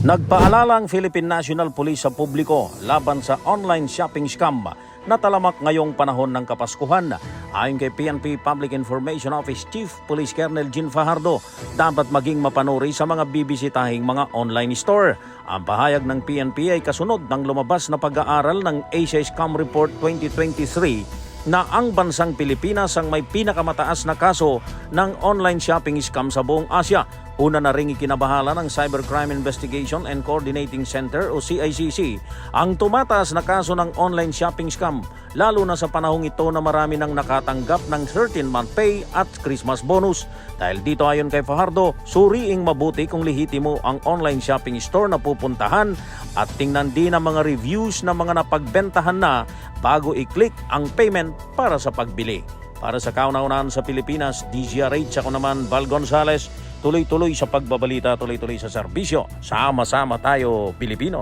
Nagpaalala ang Philippine National Police sa publiko laban sa online shopping scam na talamak ngayong panahon ng Kapaskuhan. Ayon kay PNP Public Information Office Chief Police Colonel Jean Fajardo, dapat maging mapanuri sa mga bibisitahing mga online store. Ang pahayag ng PNP ay kasunod ng lumabas na pag-aaral ng Asia Scam Report 2023 na ang bansang Pilipinas ang may pinakamataas na kaso ng online shopping scam sa buong Asia. Una na ring ikinabahala ng Cybercrime Investigation and Coordinating Center o CICC ang tumataas na kaso ng online shopping scam lalo na sa panahong ito na marami nang nakatanggap ng 13-month pay at Christmas bonus. Dahil dito ayon kay Fajardo, suriing mabuti kung lihitimo ang online shopping store na pupuntahan at tingnan din ang mga reviews ng mga napagbentahan na bago i-click ang payment para sa pagbili. Para sa kauna-unahan sa Pilipinas, DZRH ako naman Val Gonzales, tuloy-tuloy sa pagbabalita, tuloy-tuloy sa serbisyo. Sama-sama tayo, Pilipino.